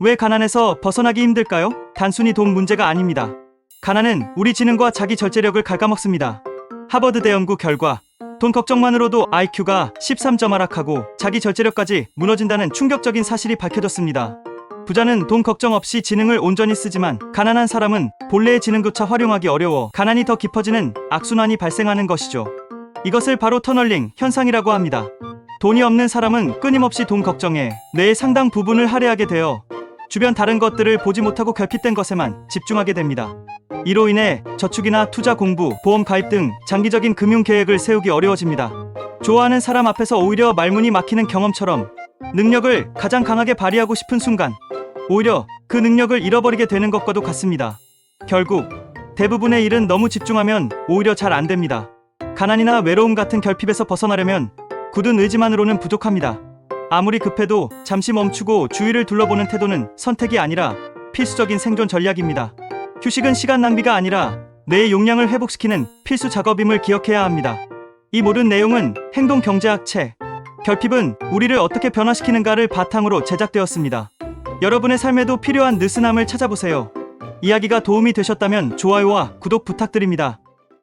왜 가난에서 벗어나기 힘들까요? 단순히 돈 문제가 아닙니다. 가난은 우리 지능과 자기 절제력을 갉아먹습니다. 하버드 대 연구 결과 돈 걱정만으로도 IQ가 13점 하락하고 자기 절제력까지 무너진다는 충격적인 사실이 밝혀졌습니다. 부자는 돈 걱정 없이 지능을 온전히 쓰지만 가난한 사람은 본래의 지능조차 활용하기 어려워 가난이 더 깊어지는 악순환이 발생하는 것이죠. 이것을 바로 터널링 현상이라고 합니다. 돈이 없는 사람은 끊임없이 돈 걱정에 뇌의 상당 부분을 할애하게 되어 주변 다른 것들을 보지 못하고 결핍된 것에만 집중하게 됩니다. 이로 인해 저축이나 투자 공부, 보험 가입 등 장기적인 금융 계획을 세우기 어려워집니다. 좋아하는 사람 앞에서 오히려 말문이 막히는 경험처럼 능력을 가장 강하게 발휘하고 싶은 순간 오히려 그 능력을 잃어버리게 되는 것과도 같습니다. 결국 대부분의 일은 너무 집중하면 오히려 잘 안 됩니다. 가난이나 외로움 같은 결핍에서 벗어나려면 굳은 의지만으로는 부족합니다. 아무리 급해도 잠시 멈추고 주위를 둘러보는 태도는 선택이 아니라 필수적인 생존 전략입니다. 휴식은 시간 낭비가 아니라 뇌의 용량을 회복시키는 필수 작업임을 기억해야 합니다. 이 모든 내용은 행동 경제학 책 결핍은 우리를 어떻게 변화시키는가를 바탕으로 제작되었습니다. 여러분의 삶에도 필요한 느슨함을 찾아보세요. 이야기가 도움이 되셨다면 좋아요와 구독 부탁드립니다.